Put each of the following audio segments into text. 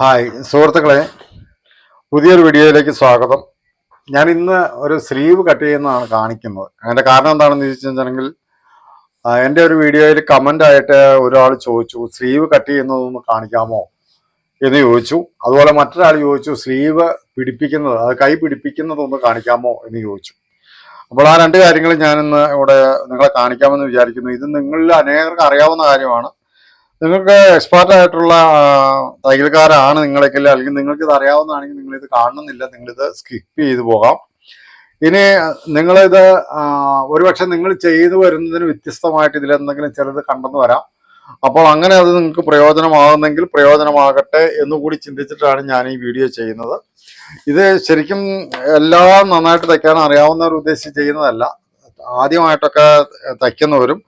Hi സുഹൃത്തുക്കളെ. പുതിയൊരു വീഡിയോയിലേക്ക് സ്വാഗതം. ഞാൻ ഇന്ന് ഒരു സ്ലീവ് കട്ട് ചെയ്യുന്നതാണ് കാണിക്കുന്നത്. അതിന്റെ കാരണം എന്താണെന്ന് ചോദിച്ചിട്ടുണ്ടെങ്കിൽ എന്റെ ഒരു വീഡിയോയിൽ കമന്റ് ആയിട്ട് ഒരാൾ ചോദിച്ചു സ്ലീവ് കട്ട് ചെയ്യുന്നതൊന്ന് കാണിക്കാമോ? എന്ന് ചോദിച്ചു. അതുപോലെ മറ്റൊരാൾ ചോദിച്ചു സ്ലീവ് പിടിപ്പിക്കുന്നത് അത് കൈ പിടിപ്പിക്കുന്നതൊന്ന് കാണിക്കാമോ? എന്ന് ചോദിച്ചു. അപ്പോൾ ആ രണ്ട് കാര്യങ്ങൾ ഞാനിന്ന് ഇവിടെ നിങ്ങളെ കാണിക്കാമെന്ന് വിചാരിക്കുന്നു. ഇത് നിങ്ങളിൽ അനേകർക്ക് അറിയാവുന്ന കാര്യമാണ്. നിങ്ങൾക്ക് എക്സ്പേർട്ട് ആയിട്ടുള്ള തയ്യൽക്കാരാണ് നിങ്ങളെങ്കിൽ അല്ലെങ്കിൽ നിങ്ങൾക്ക് ഇത് അറിയാവുന്നതാണെങ്കിൽ നിങ്ങൾ ഇത് കാണുന്നില്ല നിങ്ങളിത് സ്കിപ്പ് ചെയ്തു പോകാം. ഇനി നിങ്ങളിത് ഒരുപക്ഷെ നിങ്ങൾ ചെയ്തു വരുന്നതിന് വ്യത്യസ്തമായിട്ട് ഇതിൽ എന്തെങ്കിലും ചിലത് കണ്ടെന്ന് വരാം. അപ്പോൾ അങ്ങനെ അത് നിങ്ങൾക്ക് പ്രയോജനമാകുന്നെങ്കിൽ പ്രയോജനമാകട്ടെ എന്നുകൂടി ചിന്തിച്ചിട്ടാണ് ഞാൻ ഈ വീഡിയോ ചെയ്യുന്നത്. ഇത് ശരിക്കും എല്ലാം നന്നായിട്ട് തയ്ക്കാൻ അറിയാവുന്നവർ ഉദ്ദേശിച്ച് ചെയ്യുന്നതല്ല. ആദ്യമായിട്ടൊക്കെ തയ്ക്കുന്നവരും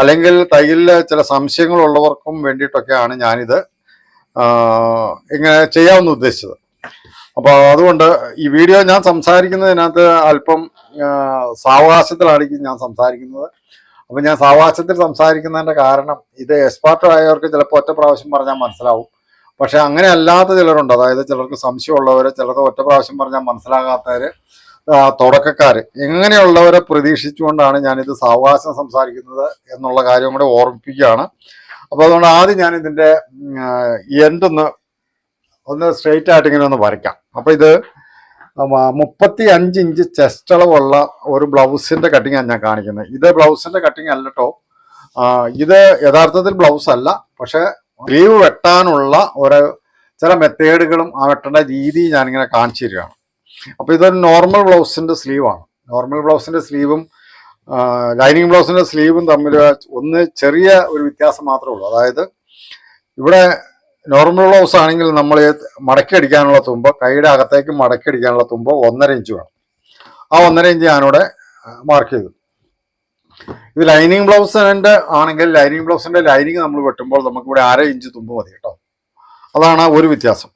അല്ലെങ്കിൽ തയ്യലിൽ ചില സംശയങ്ങളുള്ളവർക്കും വേണ്ടിയിട്ടൊക്കെയാണ് ഞാനിത് ഇങ്ങനെ ചെയ്യാമെന്ന് ഉദ്ദേശിച്ചത്. അപ്പോൾ അതുകൊണ്ട് ഈ വീഡിയോ ഞാൻ സംസാരിക്കുന്നതിനകത്ത് അല്പം സാവകാശത്തിലായിരിക്കും ഞാൻ സംസാരിക്കുന്നത്. അപ്പം ഞാൻ സാവകാശത്തിൽ സംസാരിക്കുന്നതിന്റെ കാരണം ഇത് എക്സ്പാർട്ട് ആയവർക്ക് ചിലപ്പോൾ ഒറ്റ പ്രാവശ്യം പറഞ്ഞാൽ മനസ്സിലാവും. പക്ഷെ അങ്ങനെ അല്ലാത്ത ചിലരുണ്ട്. അതായത് ചിലർക്ക് സംശയമുള്ളവർ ചിലർക്ക് ഒറ്റ പ്രാവശ്യം പറഞ്ഞാൽ മനസ്സിലാകാത്തവര് ആ, തുടക്കക്കാര്. ഇങ്ങനെയുള്ളവരെ പ്രതീക്ഷിച്ചുകൊണ്ടാണ് ഞാനിത് സാവകാശം സംസാരിക്കുന്നത് എന്നുള്ള കാര്യം കൂടെ ഓർമ്മിപ്പിക്കുകയാണ്. അപ്പോൾ അതുകൊണ്ട് ആദ്യം ഞാൻ ഇതിന്റെ എൻഡ് ഒന്ന് സ്ട്രെയിറ്റ് ആയിട്ട് ഇങ്ങനെ ഒന്ന് വരയ്ക്കാം. അപ്പോൾ ഇത് മുപ്പത്തി അഞ്ച് ഇഞ്ച് ചെസ്റ്റ് അളവുള്ള ഒരു ബ്ലൗസിന്റെ കട്ടിങ്ങാണ് ഞാൻ കാണിക്കുന്നത്. ഇത് ബ്ലൗസിന്റെ കട്ടിങ് അല്ല കേട്ടോ ഇത് യഥാർത്ഥത്തിൽ ബ്ലൗസ് അല്ല. പക്ഷെ സ്ലീവ് വെട്ടാനുള്ള ഒരു ചില മെത്തേഡുകളും ആ വെട്ടേണ്ട രീതി ഞാനിങ്ങനെ കാണിച്ചു തരികയാണ്. അപ്പൊ ഇതൊരു നോർമൽ ബ്ലൗസിന്റെ സ്ലീവാണ് നോർമൽ ബ്ലൗസിന്റെ സ്ലീവും ലൈനിങ് ബ്ലൗസിന്റെ സ്ലീവും തമ്മിൽ ഒന്ന് ചെറിയ ഒരു വ്യത്യാസം മാത്രമേ ഉള്ളൂ. അതായത് ഇവിടെ നോർമൽ ബ്ലൗസ് ആണെങ്കിൽ നമ്മൾ മടക്കി അടിക്കാനുള്ള തുമ്പ് കൈയുടെ അകത്തേക്ക് മടക്കി അടിക്കാനുള്ള തുമ്പ് ഒന്നര ഇഞ്ച് വേണം. ആ ഒന്നര ഇഞ്ച് ഞാനിവിടെ മാർക്ക് ചെയ്തു. ഇത് ലൈനിങ് ബ്ലൗസിന്റെ ആണെങ്കിൽ ലൈനിങ് ബ്ലൗസിന്റെ ലൈനിങ് നമ്മൾ വെട്ടുമ്പോൾ നമുക്ക് ഇവിടെ അര ഇഞ്ച് തുമ്പ് മതി കേട്ടോ. അതാണ് ഒരു വ്യത്യാസം.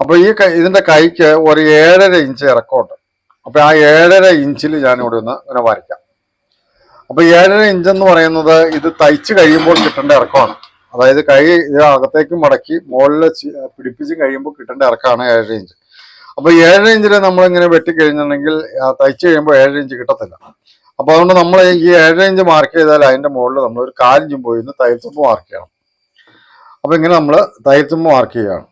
അപ്പൊ ഈ ഇതിന്റെ കൈക്ക് ഒരു ഏഴര ഇഞ്ച് ഇറക്കമുണ്ട്. അപ്പൊ ആ ഏഴര ഇഞ്ചിൽ ഞാൻ ഇവിടെ ഒന്ന് ഇങ്ങനെ വരയ്ക്കാം. അപ്പൊ ഏഴര ഇഞ്ച് എന്ന് പറയുന്നത് ഇത് തയ്ച്ച് കഴിയുമ്പോൾ കിട്ടേണ്ട ഇറക്കമാണ്. അതായത് കൈ അകത്തേക്ക് മടക്കി മുകളിൽ പിടിപ്പിച്ച് കഴിയുമ്പോൾ കിട്ടേണ്ട ഇറക്കമാണ് ഏഴര ഇഞ്ച്. അപ്പൊ ഏഴര ഇഞ്ചിൽ നമ്മൾ ഇങ്ങനെ വെട്ടി കഴിഞ്ഞിട്ടുണ്ടെങ്കിൽ ആ, തയ്ച്ച് കഴിയുമ്പോൾ ഏഴര ഇഞ്ച് കിട്ടത്തില്ല. അപ്പൊ അതുകൊണ്ട് നമ്മൾ ഈ ഏഴര ഇഞ്ച് മാർക്ക് ചെയ്താൽ അതിന്റെ മുകളിൽ നമ്മൾ ഒരു കാലിഞ്ചും പോയി ഒന്ന് തയ്യത്തുമ്പ് മാർക്ക് ചെയ്യണം. അപ്പൊ ഇങ്ങനെ നമ്മൾ തയ്യത്തുമ്പ് മാർക്ക് ചെയ്യുകയാണ്.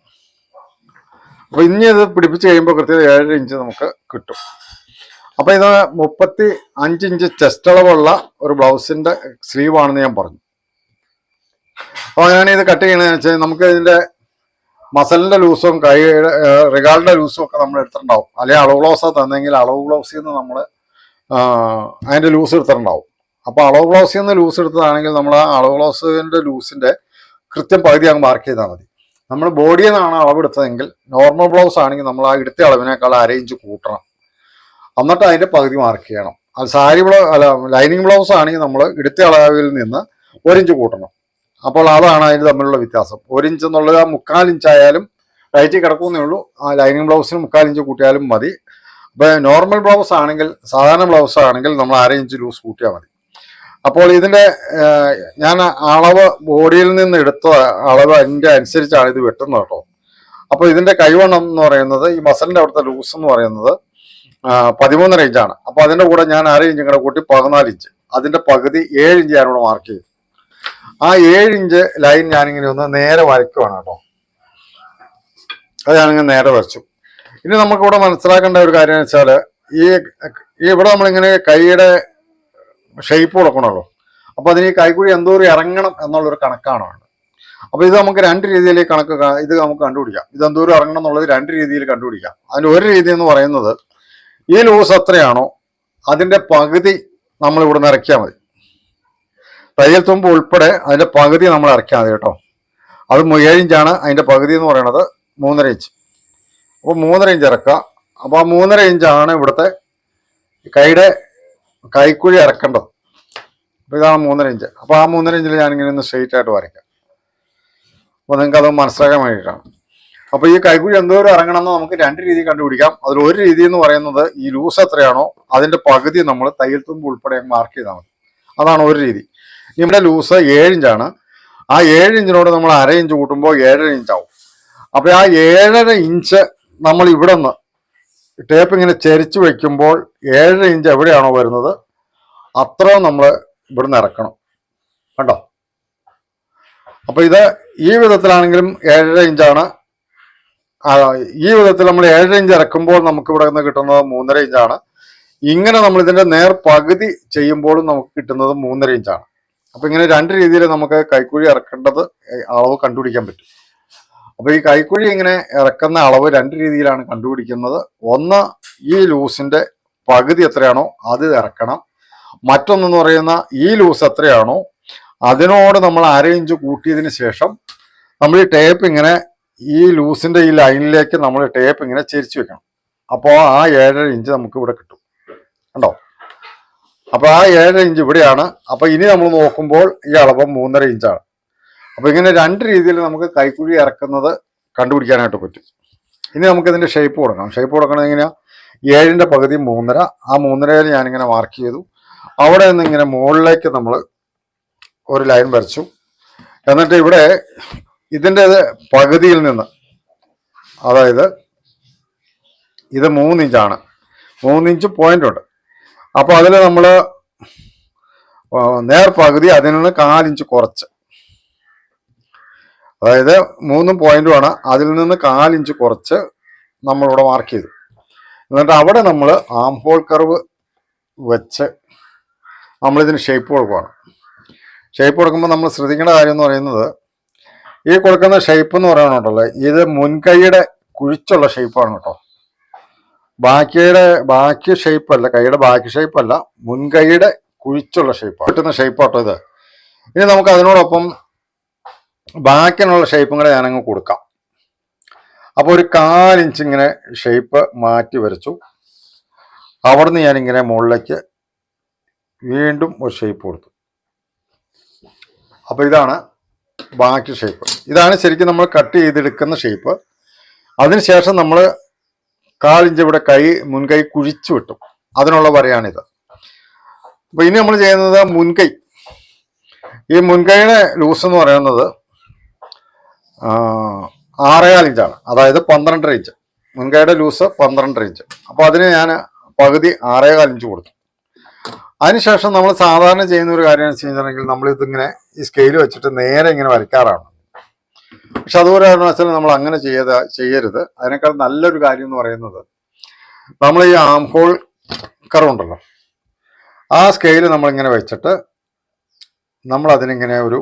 അപ്പൊ ഇനി ഇത് പിടിപ്പിച്ച് കഴിയുമ്പോൾ കൃത്യത ഏഴര ഇഞ്ച് നമുക്ക് കിട്ടും. അപ്പൊ ഇത് മുപ്പത്തി അഞ്ച് ഇഞ്ച് ചെസ്റ്റ് അളവുള്ള ഒരു ബ്ലൗസിന്റെ സ്ലീവാണെന്ന് ഞാൻ പറഞ്ഞു. അപ്പൊ അങ്ങനെയാണ് ഇത് കട്ട് ചെയ്യണമെന്ന് വെച്ചാൽ നമുക്ക് ഇതിന്റെ മസലിന്റെ ലൂസും കൈ റിഗാളിന്റെ ലൂസും ഒക്കെ നമ്മൾ എടുത്തിട്ടുണ്ടാവും. അല്ലെങ്കിൽ അളവ് ബ്ലൗസാ തന്നെങ്കിൽ അളവ് ബ്ലൗസിൽ നിന്ന് നമ്മൾ അതിന്റെ ലൂസ് എടുത്തിട്ടുണ്ടാവും. അപ്പൊ അളവ് ബ്ലൗസിൽ നിന്ന് ലൂസ് എടുത്തതാണെങ്കിൽ നമ്മൾ ആ അളവ് ബ്ലൗസിന്റെ ലൂസിന്റെ കൃത്യം പകുതി അങ്ങ് മാർക്ക് ചെയ്താൽ മതി. നമ്മൾ ബോഡിയിൽ നിന്നാണ് അളവെടുത്തതെങ്കിൽ നോർമൽ ബ്ലൗസ് ആണെങ്കിൽ നമ്മൾ ആ എടുത്ത അളവിനേക്കാൾ അര ഇഞ്ച് കൂട്ടണം. എന്നിട്ട് അതിന്റെ പകുതി മാർക്ക് ചെയ്യണം. അത് സാരി ബ്ലൗ അല്ല ലൈനിങ് ബ്ലൗസ് ആണെങ്കിൽ നമ്മൾ എടുത്ത അളവിൽ നിന്ന് ഒരിഞ്ച് കൂട്ടണം. അപ്പോൾ അതാണ് അതിന് തമ്മിലുള്ള വ്യത്യാസം. ഒരിഞ്ച് എന്നുള്ളത് ആ മുക്കാൽ ഇഞ്ച് ആയാലും റൈറ്റിൽ കിടക്കുന്നേ ഉള്ളൂ. ആ ലൈനിങ് ബ്ലൗസിന് മുക്കാൽ ഇഞ്ച് കൂട്ടിയാലും മതി. അപ്പോൾ നോർമൽ ബ്ലൗസ് ആണെങ്കിൽ സാധാരണ ബ്ലൗസ് ആണെങ്കിൽ നമ്മൾ അര ഇഞ്ച് ലൂസ് കൂട്ടിയാൽ മതി. അപ്പോൾ ഇതിന്റെ ഞാൻ അളവ് ബോഡിയിൽ നിന്ന് എടുത്ത അളവ് അതിന്റെ അനുസരിച്ചാണ് ഇത് വെട്ടുന്നത് കേട്ടോ. അപ്പോൾ ഇതിന്റെ കൈവണ്ണം എന്ന് പറയുന്നത് ഈ മസലിന്റെ അവിടുത്തെ ലൂസ് എന്ന് പറയുന്നത് പതിമൂന്നര ഇഞ്ചാണ് അപ്പൊ അതിന്റെ കൂടെ ഞാൻ അര ഇഞ്ചും കൂടെ കൂട്ടി പതിനാല് ഇഞ്ച് അതിന്റെ പകുതി ഏഴ് ഇഞ്ച് ഞാനിവിടെ മാർക്ക് ചെയ്തു. ആ ഏഴ് ഇഞ്ച് ലൈൻ ഞാനിങ്ങനെ ഒന്ന് നേരെ വരയ്ക്കുവാണ് കേട്ടോ. അത് ഞാനിങ്ങനെ നേരെ വരച്ചു. ഇനി നമുക്കിവിടെ മനസ്സിലാക്കേണ്ട ഒരു കാര്യം ഈ ഈ ഇവിടെ നമ്മളിങ്ങനെ കൈയുടെ ഷേപ്പ് കൊടുക്കണമല്ലോ അപ്പോൾ അതിന് കൈക്കുഴി എന്തോരം ഇറങ്ങണം എന്നുള്ളൊരു കണക്കാണ്. അപ്പോൾ അപ്പൊ ഇത് നമുക്ക് രണ്ട് രീതിയിൽ കണക്ക് ഇത് നമുക്ക് കണ്ടുപിടിക്കാം. ഇത് എന്തോരം ഇറങ്ങണം എന്നുള്ളത് രണ്ട് രീതിയിൽ കണ്ടുപിടിക്കാം. അതിന് ഒരു രീതി എന്ന് പറയുന്നത് ഈ ലൂസ് എത്രയാണോ അതിന്റെ പകുതി നമ്മൾ ഇവിടെ നിന്ന് ഇറക്കിയാൽ മതി. തയ്യൽ തുമ്പ് ഉൾപ്പെടെ അതിന്റെ പകുതി നമ്മൾ ഇറക്കിയാൽ മതി കേട്ടോ. അത് ഏഴ് ഇഞ്ചാണ് അതിന്റെ പകുതി എന്ന് പറയുന്നത് മൂന്നര ഇഞ്ച് അപ്പോൾ മൂന്നര ഇഞ്ച് ഇറക്കുക. അപ്പോൾ ആ മൂന്നര ഇഞ്ചാണ് ഇവിടുത്തെ കൈയുടെ കൈക്കുഴി ഇറക്കേണ്ടത് അപ്പോൾ ഇതാണ് മൂന്നര ഇഞ്ച് അപ്പോൾ ആ മൂന്നര ഇഞ്ചിൽ ഞാനിങ്ങനെ ഒന്ന് സ്ട്രെയിറ്റ് ആയിട്ട് വരയ്ക്കാം. അപ്പോൾ നിങ്ങൾക്ക് അത് മനസ്സിലാക്കാൻ വേണ്ടിയിട്ടാണ് അപ്പോൾ ഈ കൈക്കുഴി എന്തോരം ഇറങ്ങണം എന്ന് നമുക്ക് രണ്ട് രീതി കണ്ടുപിടിക്കാം. അതിൽ ഒരു രീതി എന്ന് പറയുന്നത് ഈ ലൂസ് എത്രയാണോ അതിന്റെ പകുതി നമ്മൾ തയ്യൽ തുമ്പ് ഉൾപ്പെടെ മാർക്ക് ചെയ്താൽ മതി. അതാണ് ഒരു രീതി. ഇവിടെ ലൂസ് ഏഴ് ഇഞ്ചാണ് ആ ഏഴ് ഇഞ്ചിനോട് നമ്മൾ അര ഇഞ്ച് കൂട്ടുമ്പോൾ ഏഴര ഇഞ്ചാവും അപ്പൊ ആ ഏഴര ഇഞ്ച് നമ്മൾ ഇവിടെ നിന്ന് ടേപ്പ് ഇങ്ങനെ ചരിച്ചു വയ്ക്കുമ്പോൾ ഏഴര ഇഞ്ച് എവിടെയാണോ വരുന്നത് അത്ര നമ്മൾ ഇവിടുന്ന് ഇറക്കണം. കണ്ടോ? അപ്പൊ ഇത് ഈ വിധത്തിലാണെങ്കിലും ഏഴര ഇഞ്ചാണ് ഈ വിധത്തിൽ നമ്മൾ ഏഴര ഇഞ്ച് ഇറക്കുമ്പോൾ നമുക്ക് ഇവിടെ നിന്ന് കിട്ടുന്നത് മൂന്നര ഇഞ്ചാണ് ഇങ്ങനെ നമ്മൾ ഇതിന്റെ നേർ പകുതി ചെയ്യുമ്പോഴും നമുക്ക് കിട്ടുന്നത് മൂന്നര ഇഞ്ചാണ് അപ്പൊ ഇങ്ങനെ രണ്ട് രീതിയിൽ നമുക്ക് കൈക്കുഴി ഇറക്കേണ്ടത് അളവ് കണ്ടുപിടിക്കാൻ പറ്റും. അപ്പൊ ഈ കൈക്കുഴി ഇങ്ങനെ ഇറക്കുന്ന അളവ് രണ്ട് രീതിയിലാണ് കണ്ടുപിടിക്കുന്നത്. ഒന്ന് ഈ ലൂസിന്റെ പകുതി എത്രയാണോ അത് ഇറക്കണം. മറ്റൊന്നെന്ന് പറയുന്ന ഈ ലൂസ് എത്രയാണോ അതിനോട് നമ്മൾ അര ഇഞ്ച് കൂട്ടിയതിന് ശേഷം നമ്മൾ ഈ ടേപ്പ് ഇങ്ങനെ ഈ ലൂസിന്റെ ഈ ലൈനിലേക്ക് നമ്മൾ ടേപ്പ് ഇങ്ങനെ ചെരിച്ചു വെക്കണം. അപ്പോൾ ആ ഏഴര ഇഞ്ച് നമുക്ക് ഇവിടെ കിട്ടും. കണ്ടോ? അപ്പോൾ ആ ഏഴര ഇഞ്ച് ഇവിടെയാണ്. അപ്പോൾ ഇനി നമ്മൾ നോക്കുമ്പോൾ ഈ അളവ് മൂന്നര ഇഞ്ചാണ്. അപ്പൊ ഇങ്ങനെ രണ്ട് രീതിയിൽ നമുക്ക് കൈക്കുഴി ഇറക്കുന്നത് കണ്ടുപിടിക്കാനായിട്ട് പറ്റും. ഇനി നമുക്ക് ഇതിന്റെ ഷേപ്പ് കൊടുക്കണം. ഷേപ്പ് കൊടുക്കണത് എങ്ങനെയാ? ഏഴിന്റെ പകുതി മൂന്നര. ആ മൂന്നരയിൽ ഞാനിങ്ങനെ മാർക്ക് ചെയ്തു. അവിടെ നിന്ന് ഇങ്ങനെ മുകളിലേക്ക് നമ്മൾ ഒരു ലൈൻ വരച്ചു. എന്നിട്ട് ഇവിടെ ഇതിന്റെ പകുതിയിൽ നിന്ന് അതായത് ഇത് മൂന്നിഞ്ചാണ് മൂന്നിഞ്ച് പോയിന്റ് ഉണ്ട്. അപ്പോൾ അതിൽ നമ്മൾ നേർ പകുതി അതിൽ നിന്ന് കാലിഞ്ച് കുറച്ച്. അതായത് മൂന്ന് പോയിന്റുമാണ് അതിൽ നിന്ന് കാലിഞ്ച് കുറച്ച് നമ്മളിവിടെ മാർക്ക് ചെയ്തു. എന്നിട്ട് അവിടെ നമ്മൾ ആം ഹോൾ കർവ് വെച്ച് നമ്മളിതിന് ഷേപ്പ് കൊടുക്കുകയാണ് ഷേപ്പ് കൊടുക്കുമ്പോൾ നമ്മൾ ശ്രദ്ധിക്കേണ്ട കാര്യം എന്ന് പറയുന്നത് ഈ കൊടുക്കുന്ന ഷേപ്പ് എന്ന് പറയുന്നുണ്ടല്ലോ ഇത് മുൻകൈയുടെ കുഴിച്ചുള്ള ഷേപ്പാണ് കേട്ടോ. ബാക്കിയുടെ ബാക്കി ഷേപ്പല്ല കൈയുടെ ബാക്കി ഷേപ്പല്ല മുൻകൈയുടെ കുഴിച്ചുള്ള ഷേപ്പ് കിട്ടുന്ന ഷേപ്പ് കേട്ടോ ഇത്. ഇനി നമുക്ക് അതിനോടൊപ്പം ബാക്കിനുള്ള ഷേപ്പും കൂടെ ഞാനങ്ങ് കൊടുക്കാം. അപ്പോൾ ഒരു കാലിഞ്ച് ഇങ്ങനെ ഷേപ്പ് മാറ്റി വരച്ചു. അവിടുന്ന് ഞാനിങ്ങനെ മുകളിലേക്ക് വീണ്ടും ഒരു ഷേപ്പ് കൊടുത്തു. അപ്പോൾ ഇതാണ് ബാക്കി ഷേപ്പ്. ഇതാണ് ശരിക്കും നമ്മൾ കട്ട് ചെയ്തെടുക്കുന്ന ഷേപ്പ്. അതിനുശേഷം നമ്മൾ കാലിഞ്ച് ഇവിടെ കൈ മുൻകൈ കുഴിച്ചു വിട്ടു. അതിനുള്ള വരയാണിത്. അപ്പോൾ ഇനി നമ്മൾ ചെയ്യുന്നത് മുൻകൈ. ഈ മുൻകൈയുടെ ലൂസ് എന്ന് പറയുന്നത് ആറേകാൽ ഇഞ്ചാണ് അതായത് പന്ത്രണ്ടര ഇഞ്ച് മുൻകൈയുടെ ലൂസ് പന്ത്രണ്ടര ഇഞ്ച് അപ്പോൾ അതിന് ഞാൻ പകുതി ആറേകാൽ ഇഞ്ച് കൊടുത്തു. അതിനുശേഷം നമ്മൾ സാധാരണ ചെയ്യുന്ന ഒരു കാര്യം വെച്ച് കഴിഞ്ഞിട്ടുണ്ടെങ്കിൽ നമ്മൾ ഇതിങ്ങനെ ഈ സ്കെയിൽ വെച്ചിട്ട് നേരെ ഇങ്ങനെ വരയ്ക്കാറാണ്. പക്ഷെ അതുപോലെ വെച്ചാൽ നമ്മൾ അങ്ങനെ ചെയ്യത ചെയ്യരുത്. അതിനേക്കാൾ നല്ലൊരു കാര്യം എന്ന് പറയുന്നത് നമ്മൾ ഈ ആം ഹോൾ കറുണ്ടല്ലോ ആ സ്കെയിൽ നമ്മളിങ്ങനെ വെച്ചിട്ട് നമ്മൾ അതിനിങ്ങനെ ഒരു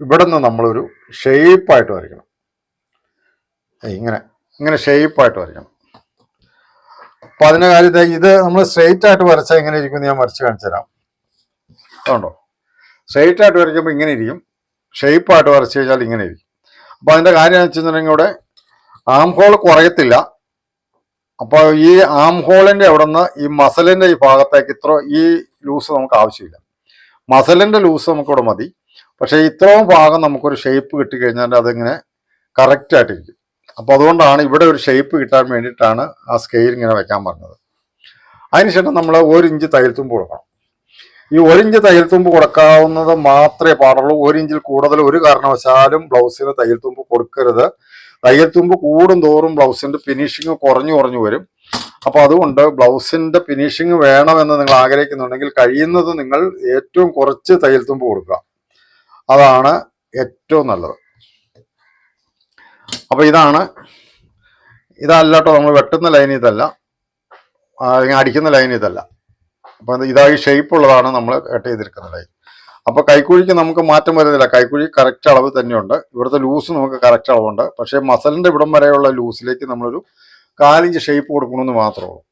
ഇവിടെ നിന്ന് നമ്മളൊരു ഷേപ്പായിട്ട് വരയ്ക്കണം. ഇങ്ങനെ ഇങ്ങനെ ഷേപ്പായിട്ട് വരയ്ക്കണം. അപ്പൊ അതിന്റെ കാര്യത്തെ ഇത് നമ്മൾ സ്ട്രെയിറ്റ് ആയിട്ട് വരച്ചാൽ എങ്ങനെ ഇരിക്കും ഞാൻ വരച്ച് കാണിച്ചു തരാം. അതുകൊണ്ടോ സ്ട്രെയിറ്റ് ആയിട്ട് വരയ്ക്കുമ്പോൾ ഇങ്ങനെ ഇരിക്കും. ഷേപ്പായിട്ട് വരച്ച് കഴിഞ്ഞാൽ ഇങ്ങനെ ഇരിക്കും. അപ്പൊ അതിന്റെ കാര്യം എന്ന് വെച്ചിട്ടുണ്ടെങ്കിൽ ഇവിടെ ആം ഹോൾ കുറയത്തില്ല. അപ്പോൾ ഈ ആം ഹോളിന്റെ അവിടെ നിന്ന് ഈ മസലിന്റെ ഈ ഭാഗത്തേക്ക് ഇത്ര ഈ ലൂസ് നമുക്ക് ആവശ്യമില്ല. മസലിന്റെ ലൂസ് നമുക്കിവിടെ മതി. പക്ഷേ ഇത്രയും ഭാഗം നമുക്കൊരു ഷേപ്പ് കിട്ടിക്കഴിഞ്ഞാൽ അതിങ്ങനെ കറക്റ്റായിട്ടിരിക്കും അപ്പോൾ അപ്പൊ അതുകൊണ്ടാണ് ഇവിടെ ഒരു ഷേപ്പ് കിട്ടാൻ വേണ്ടിയിട്ടാണ് ആ സ്കെയിൽ ഇങ്ങനെ വയ്ക്കാൻ പറഞ്ഞത്. അതിനുശേഷം നമ്മൾ ഒരു ഇഞ്ച് തയ്യൽ തുമ്പ് കൊടുക്കണം. ഈ ഒരു ഇഞ്ച് തയ്യൽ തുമ്പ് കൊടുക്കാവുന്നത് മാത്രമേ പാടുള്ളൂ. ഒരു ഇഞ്ചിൽ കൂടുതൽ ഒരു കാരണവശാലും ബ്ലൗസിന് തയ്യൽത്തുമ്പ് കൊടുക്കരുത്. തയ്യൽത്തുമ്പ് കൂടും തോറും ബ്ലൗസിന്റെ ഫിനിഷിങ് കുറഞ്ഞു കുറഞ്ഞു വരും. അപ്പോൾ അതുകൊണ്ട് ബ്ലൗസിന്റെ ഫിനിഷിങ് വേണമെന്ന് നിങ്ങൾ ആഗ്രഹിക്കുന്നുണ്ടെങ്കിൽ കഴിയുന്നത് നിങ്ങൾ ഏറ്റവും കുറച്ച് തയ്യൽത്തുമ്പ് കൊടുക്കുക. അതാണ് ഏറ്റവും നല്ലത്. അപ്പൊ ഇതാണ് ഇതല്ല കേട്ടോ നമ്മൾ വെട്ടുന്ന ലൈൻ ഇതല്ല. അല്ലെങ്കിൽ അടിക്കുന്ന ലൈൻ ഇതല്ല. അപ്പൊ ഇതായി ഇതാ ഷേപ്പ് ഉള്ളതാണ് നമ്മൾ കട്ട് ചെയ്തിരിക്കുന്ന ലൈൻ അപ്പൊ കൈക്കുഴിക്ക് നമുക്ക് മാറ്റം വരുന്നില്ല. കൈക്കുഴി കറക്റ്റ് അളവ് തന്നെയുണ്ട്. ഇവിടുത്തെ ലൂസ് നമുക്ക് കറക്റ്റ് അളവുണ്ട്. പക്ഷേ മസലിന്റെ ഇവിടം വരെയുള്ള ലൂസിലേക്ക് നമ്മളൊരു കാലിഞ്ച് ഷേപ്പ് കൊടുക്കണമെന്ന് മാത്രമേ ഉള്ളൂ.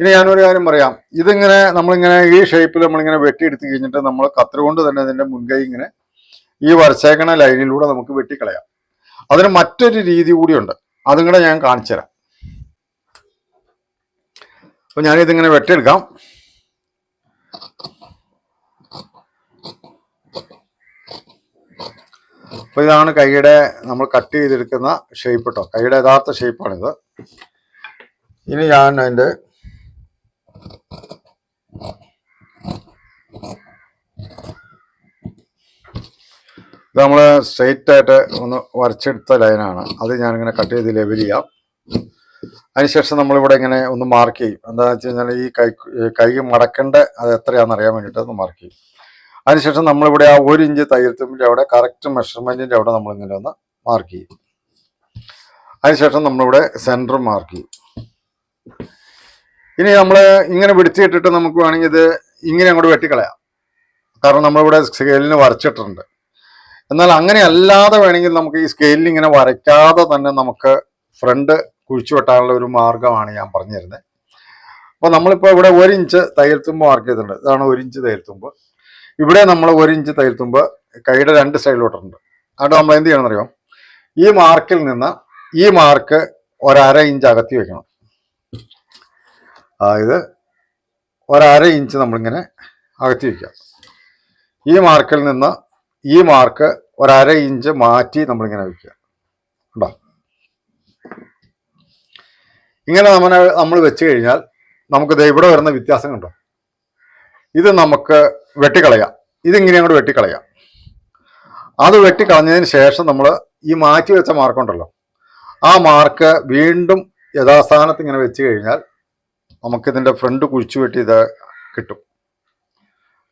ഇനി ഞാനൊരു കാര്യം പറയാം. ഇതിങ്ങനെ നമ്മളിങ്ങനെ ഈ ഷേപ്പിൽ നമ്മളിങ്ങനെ വെട്ടിയെടുത്ത് കഴിഞ്ഞിട്ട് നമ്മൾ കത്രി കൊണ്ട് തന്നെ ഇതിന്റെ മുൻകൈ ഇങ്ങനെ ഈ വരച്ചേക്കണ ലൈനിലൂടെ നമുക്ക് വെട്ടിക്കളയാം. അതിന് മറ്റൊരു രീതി കൂടിയുണ്ട്. അതും കൂടെ ഞാൻ കാണിച്ചു തരാം. അപ്പൊ ഞാനിതിങ്ങനെ വെട്ടിയെടുക്കാം. അപ്പൊ ഇതാണ് കൈയുടെ നമ്മൾ കട്ട് ചെയ്തെടുക്കുന്ന ഷേപ്പ് കേട്ടോ കൈയുടെ യഥാർത്ഥ ഷേപ്പാണിത് ഇനി ഞാൻ അതിന്റെ ഇത് നമ്മൾ സ്ട്രെയിറ്റ് ആയിട്ട് ഒന്ന് വരച്ചെടുത്ത ലൈനാണ് അത് ഞാനിങ്ങനെ കട്ട് ചെയ്ത് ലെവൽ ചെയ്യാം. അതിനുശേഷം നമ്മളിവിടെ ഇങ്ങനെ ഒന്ന് മാർക്ക് ചെയ്യും. എന്താണെന്ന് വെച്ച് കഴിഞ്ഞാൽ ഈ കൈ കൈ മടക്കേണ്ട അത് എത്രയാണെന്ന് അറിയാൻ വേണ്ടിയിട്ട് ഒന്ന് മാർക്ക് ചെയ്യും. അതിനുശേഷം നമ്മളിവിടെ ആ ഒരു ഇഞ്ച് തയ്യൽത്തുമ്പിന്റെ അവിടെ കറക്റ്റ് മെഷർമെന്റിന്റെ അവിടെ നമ്മളിങ്ങനെ ഒന്ന് മാർക്ക് ചെയ്യും. അതിനുശേഷം നമ്മളിവിടെ സെന്റർ മാർക്ക് ചെയ്യും. ഇനി നമ്മൾ ഇങ്ങനെ പിടിച്ചിട്ടിട്ട് നമുക്ക് വേണമെങ്കിൽ ഇത് ഇങ്ങനെ അങ്ങോട്ട് വെട്ടിക്കളയാം. കാരണം നമ്മളിവിടെ സ്കെയിലിന് വരച്ചിട്ടുണ്ട്. എന്നാൽ അങ്ങനെ അല്ലാതെ വേണമെങ്കിൽ നമുക്ക് ഈ സ്കെയിലിൽ ഇങ്ങനെ വരയ്ക്കാതെ തന്നെ നമുക്ക് ഫ്രണ്ട് കുഴിച്ചു വെട്ടാനുള്ള ഒരു മാർഗമാണ് ഞാൻ പറഞ്ഞു തരുന്നത് അപ്പോൾ നമ്മളിപ്പോൾ ഇവിടെ ഒരു ഇഞ്ച് തയ്യൽത്തുമ്പ് മാർക്ക് ചെയ്തിട്ടുണ്ട്. ഇതാണ് ഒരു ഇഞ്ച് തയ്യൽത്തുമ്പ് ഇവിടെ നമ്മൾ ഒരു ഇഞ്ച് തയ്യൽത്തുമ്പ് കൈയുടെ രണ്ട് സൈഡിലോട്ടുണ്ട് അതുകൊണ്ട് നമ്മൾ എന്ത് ചെയ്യണം അറിയോ ഈ മാർക്കിൽ നിന്ന് ഈ മാർക്ക് ഒരര ഇഞ്ച് അകത്തി വെക്കണം. അതായത് ഒരര ഇഞ്ച് നമ്മളിങ്ങനെ അകത്തി വയ്ക്കാം ഈ മാർക്കിൽ നിന്ന് ഈ മാർക്ക് ഒരര ഇഞ്ച് മാറ്റി നമ്മളിങ്ങനെ വെക്കുക. ഉണ്ടോ ഇങ്ങനെ നമ്മൾ നമ്മൾ വെച്ച് കഴിഞ്ഞാൽ നമുക്ക് ഇവിടെ വരുന്ന വ്യത്യാസം കണ്ടോ? ഇത് നമുക്ക് വെട്ടിക്കളയാം. ഇതിങ്ങനെ അങ്ങോട്ട് വെട്ടിക്കളയാം. അത് വെട്ടിക്കളഞ്ഞതിന് ശേഷം നമ്മൾ ഈ മാറ്റി വെച്ച മാർക്കുണ്ടല്ലോ ആ മാർക്ക് വീണ്ടും യഥാസ്ഥാനത്ത് ഇങ്ങനെ വെച്ച് കഴിഞ്ഞാൽ നമുക്കിതിന്റെ ഫ്രണ്ട് കുഴിച്ചു വെട്ടി ഇത് കിട്ടും.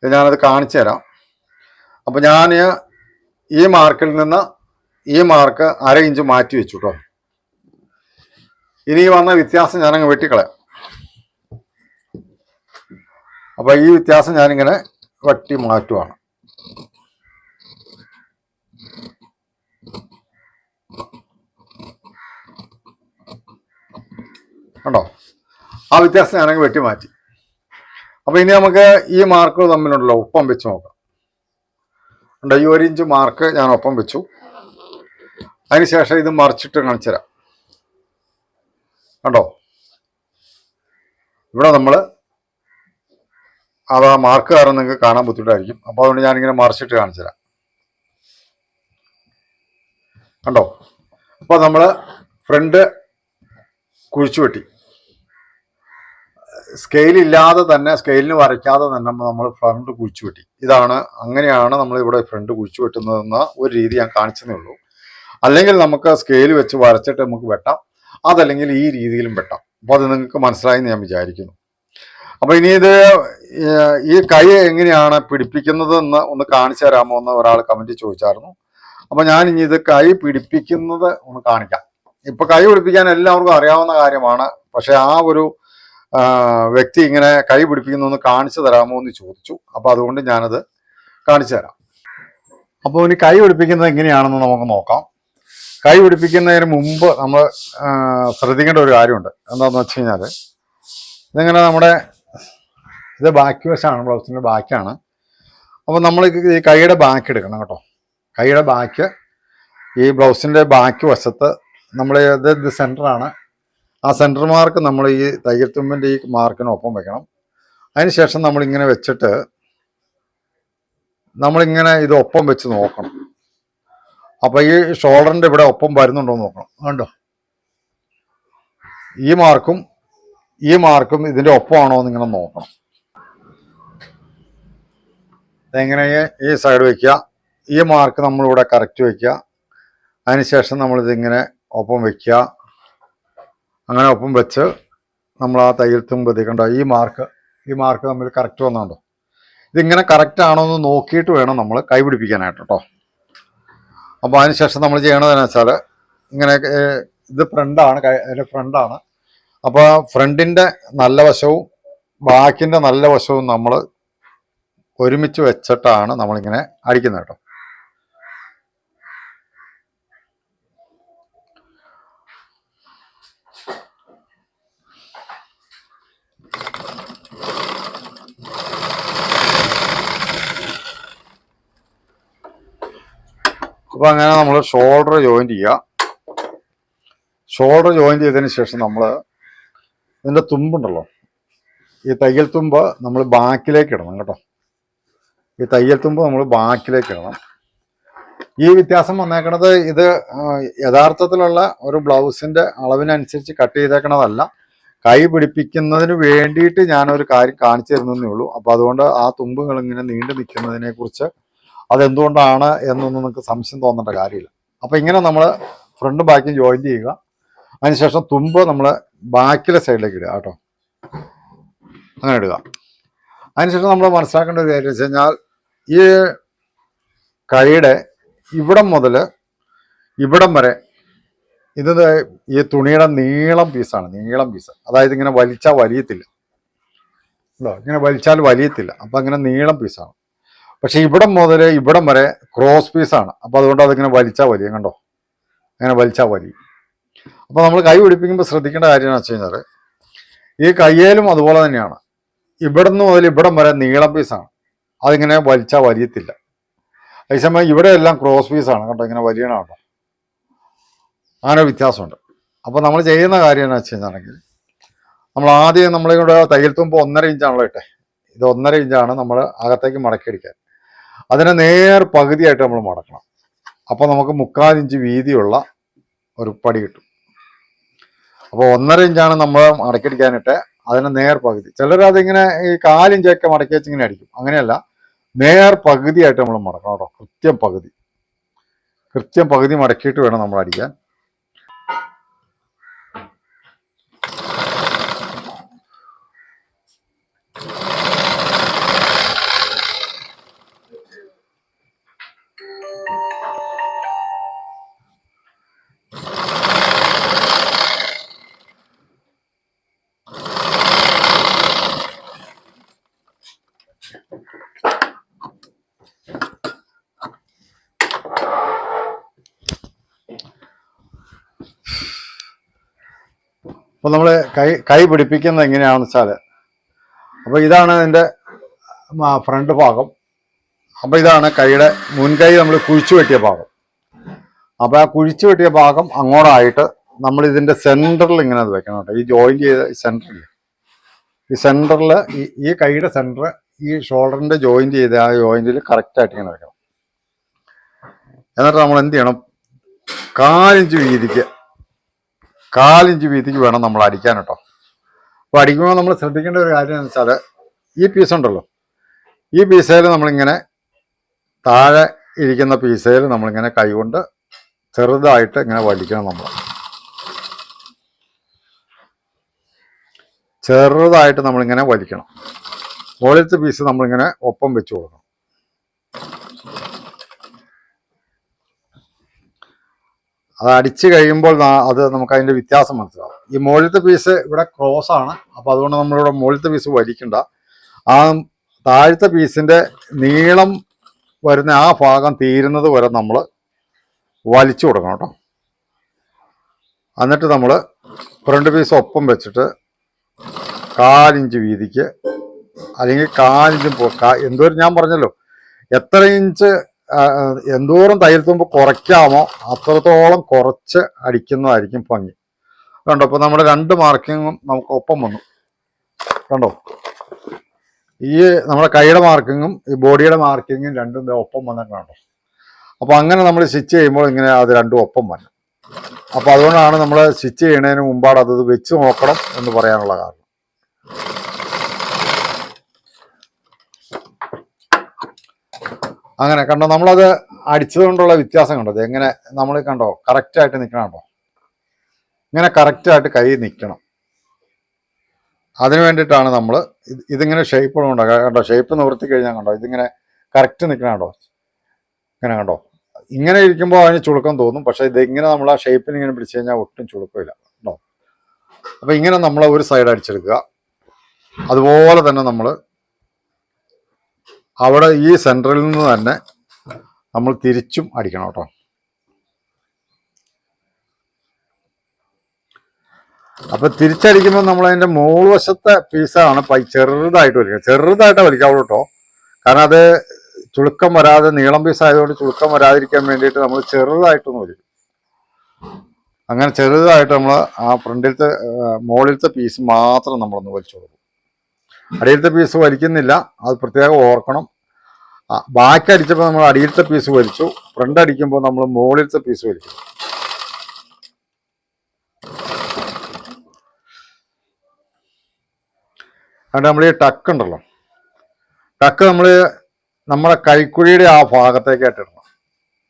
ഞാനത് കാണിച്ചു തരാം. അപ്പം ഞാൻ ഈ മാർക്കിൽ നിന്ന് ഈ മാർക്ക് അര ഇഞ്ച് മാറ്റി വെച്ചു കേട്ടോ ഇനി വന്ന വ്യത്യാസം ഞാനങ്ങ് വെട്ടിക്കളയാം. അപ്പൊ ഈ വ്യത്യാസം ഞാനിങ്ങനെ വെട്ടി മാറ്റുവാണ്. കണ്ടോ? ആ വ്യത്യാസം ഞാനങ്ങ് വെട്ടി മാറ്റി. അപ്പൊ ഇനി നമുക്ക് ഈ മാർക്കുകൾ തമ്മിലുണ്ടല്ലോ ഒപ്പം വെച്ച് നോക്കാം. ഉണ്ട്. ഈ ഒരു ഇഞ്ച് മാർക്ക് ഞാൻ ഒപ്പം വെച്ചു അതിനുശേഷം ഇത് മറിച്ചിട്ട് കാണിച്ചു തരാം. കണ്ടോ? ഇവിടെ നമ്മൾ അത് ആ മാർക്ക് കാരണം നിങ്ങൾക്ക് കാണാൻ ബുദ്ധിമുട്ടായിരിക്കും. അപ്പോൾ അതുകൊണ്ട് ഞാനിങ്ങനെ മറിച്ചിട്ട് കാണിച്ചു തരാം. കണ്ടോ? അപ്പോൾ നമ്മൾ ഫ്രണ്ട് കുഴിച്ചു വെട്ടി. സ്കെയിൽ ഇല്ലാതെ തന്നെ സ്കെയിലിന് വരയ്ക്കാതെ തന്നെ നമ്മൾ ഫ്രണ്ട് കുഴിച്ചു വെട്ടി. ഇതാണ് അങ്ങനെയാണ് നമ്മൾ ഇവിടെ ഫ്രണ്ട് കുഴിച്ചു വെട്ടുന്നതെന്ന ഒരു രീതി ഞാൻ കാണിച്ചതേ ഉള്ളൂ. അല്ലെങ്കിൽ നമുക്ക് സ്കെയിൽ വെച്ച് വരച്ചിട്ട് നമുക്ക് വെട്ടാം. അതല്ലെങ്കിൽ ഈ രീതിയിലും വെട്ടാം. അപ്പോൾ അത് നിങ്ങൾക്ക് മനസ്സിലായെന്ന് ഞാൻ വിചാരിക്കുന്നു. അപ്പോൾ ഇനി ഇത് ഈ കൈ എങ്ങനെയാണ് പിടിപ്പിക്കുന്നത് എന്ന് ഒന്ന് കാണിച്ചു തരാമോ എന്ന് ഒരാൾ കമന്റ് ചോദിച്ചായിരുന്നു. അപ്പോൾ ഞാൻ ഇനി ഇത് കൈ പിടിപ്പിക്കുന്നത് ഒന്ന് കാണിക്കാം. ഇപ്പോൾ കൈ പിടിപ്പിക്കാൻ എല്ലാവർക്കും അറിയാവുന്ന കാര്യമാണ്. പക്ഷേ ആ ഒരു വ്യക്തി ഇങ്ങനെ കൈ പിടിപ്പിക്കുന്ന ഒന്ന് കാണിച്ചു തരാമോ എന്ന് ചോദിച്ചു. അപ്പോൾ അതുകൊണ്ട് ഞാനത് കാണിച്ചു തരാം. അപ്പോൾ ഇനി കൈ പിടിപ്പിക്കുന്നത് എങ്ങനെയാണെന്ന് നമുക്ക് നോക്കാം. കൈ പിടിപ്പിക്കുന്നതിന് മുമ്പ് നമ്മൾ ശ്രദ്ധിക്കേണ്ട ഒരു കാര്യമുണ്ട്. എന്താണെന്ന് വെച്ച് കഴിഞ്ഞാൽ ഇതിങ്ങനെ നമ്മുടെ ഇത് ബാക്കി വശമാണ് ബ്ലൗസിന്റെ ബാക്കിയാണ്. അപ്പോൾ നമ്മൾ ഈ കൈയുടെ ബാക്ക് എടുക്കണം കേട്ടോ. കൈയുടെ ബാക്ക് ഈ ബ്ലൗസിന്റെ ബാക്ക് വശത്ത് നമ്മൾ ഇത് ഇത് സെന്ററാണ് ആ സെന്റർ മാർക്ക് നമ്മൾ ഈ തയ്യൽ തുമ്പിന്റെ ഈ മാർക്കിനൊപ്പം വെക്കണം. അതിനുശേഷം നമ്മളിങ്ങനെ വെച്ചിട്ട് നമ്മളിങ്ങനെ ഇത് ഒപ്പം വെച്ച് നോക്കണം. അപ്പോൾ ഈ ഷോൾഡറിന്റെ ഇവിടെ ഒപ്പം വരുന്നുണ്ടോ നോക്കണം. കണ്ടോ? ഈ മാർക്കും ഈ മാർക്കും ഇതിന്റെ ഒപ്പമാണോ എന്ന് ഇങ്ങനെ നോക്കണം. എങ്ങനെ ഈ സൈഡ് വയ്ക്കുക ഈ മാർക്ക് നമ്മളിവിടെ കറക്റ്റ് വയ്ക്കുക അതിനുശേഷം നമ്മളിതിങ്ങനെ ഒപ്പം വെക്കുക. അങ്ങനെ ഒപ്പം വെച്ച് നമ്മൾ ആ തയ്യൽ തുമ്പ് കണ്ടോ? ഈ മാർക്ക് ഈ മാർക്ക് തമ്മിൽ കറക്റ്റ് വന്നുണ്ടോ? ഇതിങ്ങനെ കറക്റ്റ് ആണോ എന്ന് നോക്കിയിട്ട് വേണം നമ്മൾ കൈ പിടിപ്പിക്കാനായിട്ട് കേട്ടോ അപ്പോൾ അതിനുശേഷം നമ്മൾ ചെയ്യണതെന്ന് വെച്ചാൽ ഇങ്ങനെ ഇത് ഫ്രണ്ടാണ് അതിന്റെ ഫ്രണ്ടാണ് അപ്പോൾ ഫ്രണ്ടിന്റെ നല്ല വശവും ബാക്കിന്റെ നല്ല വശവും നമ്മൾ ഒരുമിച്ച് വെച്ചിട്ടാണ് നമ്മളിങ്ങനെ അടിക്കുന്നത് കേട്ടോ അപ്പോൾ അങ്ങനെ നമ്മൾ ഷോൾഡർ ജോയിന്റ് ചെയ്യുക ഷോൾഡർ ജോയിന്റ് ചെയ്തതിന് ശേഷം നമ്മൾ ഇതിന്റെ തുമ്പുണ്ടല്ലോ. ഈ തയ്യൽ തുമ്പ് നമ്മൾ ബാക്കിലേക്ക് ഇടണം കേട്ടോ. ഈ തയ്യൽ തുമ്പ് നമ്മൾ ബാക്കിലേക്ക് ഇടണം. ഈ വ്യത്യാസം വന്നേക്കണത് ഇത് യഥാർത്ഥത്തിലുള്ള ഒരു ബ്ലൗസിന്റെ അളവിനനുസരിച്ച് കട്ട് ചെയ്തേക്കണതല്ല. കൈ പിടിപ്പിക്കുന്നതിന് വേണ്ടിയിട്ട് ഞാനൊരു കാര്യം കാണിച്ചു തരുന്നതേ ഉള്ളൂ. അപ്പൊ അതുകൊണ്ട് ആ തുമ്പുകൾ ഇങ്ങനെ നീണ്ടു നിൽക്കുന്നതിനെ കുറിച്ച് അതെന്തുകൊണ്ടാണ് എന്നൊന്നും നിങ്ങൾക്ക് സംശയം തോന്നേണ്ട കാര്യമില്ല. അപ്പോൾ ഇങ്ങനെ നമ്മൾ ഫ്രണ്ട് ബാക്കും ജോയിൻ ചെയ്യുക. അതിനുശേഷം തുമ്പ് നമ്മൾ ബാക്കിലെ സൈഡിലേക്ക് ഇടുക കേട്ടോ. അങ്ങനെ ഇടുക. അതിനുശേഷം നമ്മൾ മനസ്സിലാക്കേണ്ട ഒരു കാര്യം വെച്ച് കഴിഞ്ഞാൽ ഈ കൈയുടെ ഇവിടം മുതൽ ഇവിടം വരെ ഇത് ഈ തുണിയുടെ നീളം പീസാണ് നീളം പീസ് അതായത് ഇങ്ങനെ വലിച്ചാൽ വലിയത്തില്ല. ഇങ്ങനെ വലിച്ചാൽ വലിയത്തില്ല. അപ്പം അങ്ങനെ നീളം പീസാണ് പക്ഷെ ഇവിടം മുതൽ ഇവിടം വരെ ക്രോസ് പീസാണ് അപ്പോൾ അതുകൊണ്ട് അതിങ്ങനെ വലിച്ചാൽ വലിയ കണ്ടോ? അങ്ങനെ വലിച്ചാൽ വലിയും. അപ്പോൾ നമ്മൾ കൈ പിടിപ്പിക്കുമ്പോൾ ശ്രദ്ധിക്കേണ്ട കാര്യം എന്ന് വെച്ച് കഴിഞ്ഞാൽ ഈ കയ്യേലും അതുപോലെ തന്നെയാണ്. ഇവിടുന്ന് മുതൽ ഇവിടം വരെ നീളം പീസാണ് അതിങ്ങനെ വലിച്ചാൽ വലിയത്തില്ല. അതേസമയം ഇവിടെ എല്ലാം ക്രോസ് പീസാണ് കേട്ടോ ഇങ്ങനെ വലിയണം കേട്ടോ അങ്ങനെ വ്യത്യാസമുണ്ട്. അപ്പോൾ നമ്മൾ ചെയ്യുന്ന കാര്യം എന്ന് വെച്ച് കഴിഞ്ഞാണെങ്കിൽ നമ്മൾ ആദ്യം നമ്മളിവിടെ തയ്യൽ തുമ്പോൾ ഒന്നര ഇഞ്ചാണല്ലോ ഇട്ടെ. ഇത് ഒന്നര ഇഞ്ചാണ് നമ്മൾ അകത്തേക്ക് മടക്കിയെടുക്കാൻ അതിനെ നേർ പകുതിയായിട്ട് നമ്മൾ മടക്കണം. അപ്പോൾ നമുക്ക് മുക്കാലിഞ്ച് വീതിയുള്ള ഒരു പടി കിട്ടും. അപ്പോൾ ഒന്നര ഇഞ്ചാണ് നമ്മൾ മടക്കിയെടുക്കാനിട്ട് അതിന് നേർ പകുതി. ചിലർ അതിങ്ങനെ ഈ കാലിഞ്ചൊക്കെ മടക്കി വെച്ച് ഇങ്ങനെ അടിക്കും. അങ്ങനെയല്ല നേർ പകുതിയായിട്ട് നമ്മൾ മടക്കണം കേട്ടോ. കൃത്യം പകുതി. കൃത്യം പകുതി മടക്കിയിട്ട് വേണം നമ്മൾ അടിക്കാൻ. അപ്പോൾ നമ്മൾ കൈ കൈ പിടിപ്പിക്കുന്നത് എങ്ങനെയാണെന്ന് വെച്ചാൽ അപ്പോൾ ഇതാണ് അതിന്റെ ഫ്രണ്ട് ഭാഗം. അപ്പോൾ ഇതാണ് കൈയുടെ മുൻകൈ നമ്മൾ കുഴിച്ചു വെട്ടിയ ഭാഗം. അപ്പോൾ ആ കുഴിച്ചു വെട്ടിയ ഭാഗം അങ്ങോട്ടായിട്ട് നമ്മൾ ഇതിന്റെ സെന്ററിൽ ഇങ്ങനെ അത് വെക്കണം കേട്ടോ. ഈ ജോയിന്റ് ചെയ്ത സെന്ററിൽ ഈ സെന്ററിൽ ഈ ഈ കൈയുടെ സെന്റർ ഈ ഷോൾഡറിന്റെ ജോയിന്റ് ചെയ്ത ആ ജോയിന്റിൽ കറക്റ്റായിട്ട് ഇങ്ങനെ വെക്കണം. എന്നിട്ട് നമ്മൾ എന്ത് ചെയ്യണം? കാലിഞ്ച് വീതിക്ക് കാലിഞ്ച് വീതിക്ക് വേണം നമ്മൾ അടിക്കാൻ കേട്ടോ. അപ്പോൾ അടിക്കുമ്പോൾ നമ്മൾ ശ്രദ്ധിക്കേണ്ട ഒരു കാര്യം എന്ന് വെച്ചാൽ ഈ പീസ് ഉണ്ടല്ലോ. ഈ പീസയിൽ നമ്മളിങ്ങനെ താഴെ ഇരിക്കുന്ന പീസയിൽ നമ്മളിങ്ങനെ കൈകൊണ്ട് ചെറുതായിട്ട് ഇങ്ങനെ വലിക്കണം നമ്മൾ. ചെറുതായിട്ട് നമ്മളിങ്ങനെ വലിക്കണം. മുകളിലത്തെ പീസ് നമ്മളിങ്ങനെ ഒപ്പം വെച്ച് കൊടുക്കണം. അത് അടിച്ചു കഴിയുമ്പോൾ അത് നമുക്ക് അതിന്റെ വ്യത്യാസം മനസ്സിലാവും. ഈ മുകളിലത്തെ പീസ് ഇവിടെ ക്രോസ് ആണ്. അപ്പോൾ അതുകൊണ്ട് നമ്മളിവിടെ മുകളിലത്തെ പീസ് വലിക്കണ്ട. ആ താഴത്തെ പീസിന്റെ നീളം വരുന്ന ആ ഭാഗം തീരുന്നത് വരെ നമ്മൾ വലിച്ചു കൊടുക്കണം കേട്ടോ. എന്നിട്ട് നമ്മൾ ഫ്രണ്ട് പീസ് ഒപ്പം വെച്ചിട്ട് കാലിഞ്ച് വീതിക്ക് അല്ലെങ്കിൽ കാലിഞ്ചും എന്തോരം ഞാൻ പറഞ്ഞല്ലോ. എത്ര ഇഞ്ച് എന്തോരം തയ്യൽ തുമ്പ് കുറയ്ക്കാമോ അത്രത്തോളം കുറച്ച് അടിക്കുന്നതായിരിക്കും ഭംഗി. കണ്ടോ അപ്പൊ നമ്മുടെ രണ്ട് മാർക്കിങ്ങും നമുക്ക് ഒപ്പം വന്നു. കണ്ടോ? ഈ നമ്മുടെ കൈയുടെ മാർക്കിങ്ങും ഈ ബോഡിയുടെ മാർക്കിങ്ങും രണ്ടും ഒപ്പം ഒപ്പം വന്നിട്ടുണ്ടോ അപ്പൊ അങ്ങനെ നമ്മൾ സ്റ്റിച്ച് ചെയ്യുമ്പോൾ ഇങ്ങനെ അത് രണ്ടും ഒപ്പം വന്നു. അപ്പൊ അതുകൊണ്ടാണ് നമ്മൾ സ്റ്റിച്ച് ചെയ്യുന്നതിന് മുമ്പാട് അത് വെച്ച് നോക്കണം എന്ന് പറയാനുള്ള കാരണം. അങ്ങനെ കണ്ടോ നമ്മളത് അടിച്ചത് കൊണ്ടുള്ള വ്യത്യാസം കണ്ടോ? എങ്ങനെ നമ്മൾ കണ്ടോ കറക്റ്റായിട്ട് നിൽക്കണം കേട്ടോ ഇങ്ങനെ കറക്റ്റായിട്ട് കൈ നിൽക്കണം അതിനു വേണ്ടിയിട്ടാണ് നമ്മൾ ഇതിങ്ങനെ ഷേപ്പ് ഉണ്ടോ കണ്ടോ? ഷേപ്പ് നിവർത്തി കഴിഞ്ഞാൽ കണ്ടോ? ഇതിങ്ങനെ കറക്റ്റ് നിൽക്കണം കേട്ടോ ഇങ്ങനെ കണ്ടോ? ഇങ്ങനെ ഇരിക്കുമ്പോൾ അതിന് ചുളുക്കം തോന്നും. പക്ഷേ ഇതിങ്ങനെ നമ്മൾ ആ ഷേപ്പിന് ഇങ്ങനെ പിടിച്ചു കഴിഞ്ഞാൽ ഒട്ടും ചുളുക്കമില്ല. കേട്ടോ അപ്പോൾ ഇങ്ങനെ നമ്മൾ ഒരു സൈഡ് അടിച്ചെടുക്കുക. അതുപോലെ തന്നെ നമ്മൾ അവിടെ ഈ സെന്ററിൽ നിന്ന് തന്നെ നമ്മൾ തിരിച്ചും അടിക്കണം കേട്ടോ. അപ്പൊ തിരിച്ചടിക്കുമ്പോൾ നമ്മൾ അതിന്റെ മോൾ വശത്തെ പീസാണ് പൈ ചെറുതായിട്ട് വലിക്കുക. ചെറുതായിട്ട് വലിക്കാവുള്ളൂ കേട്ടോ. കാരണം അത് ചുളുക്കം വരാതെ നീളം പീസ് ആയതുകൊണ്ട് ചുളുക്കം വരാതിരിക്കാൻ വേണ്ടിയിട്ട് നമ്മൾ ചെറുതായിട്ടൊന്ന് വലിക്കും. അങ്ങനെ ചെറുതായിട്ട് നമ്മൾ ആ ഫ്രണ്ടിലത്തെ മുകളിലത്തെ പീസ് മാത്രം നമ്മളൊന്ന് വലിച്ചു കൊടുക്കും അടിയിലത്തെ പീസ് വലിക്കുന്നില്ല. അത് പ്രത്യേകം ഓർക്കണം. ബാക്കി അടിച്ചപ്പോൾ നമ്മൾ അടിയിലത്തെ പീസ് വലിച്ചു. ഫ്രണ്ട് അടിക്കുമ്പോൾ നമ്മൾ മുകളിലത്തെ പീസ് വലിച്ചു. അതുകൊണ്ട് നമ്മൾ ഈ ടക്ക് ഉണ്ടല്ലോ. ടക്ക് നമ്മൾ നമ്മുടെ കൈക്കുഴിയുടെ ആ ഭാഗത്തേക്കായിട്ട് ഇടണം.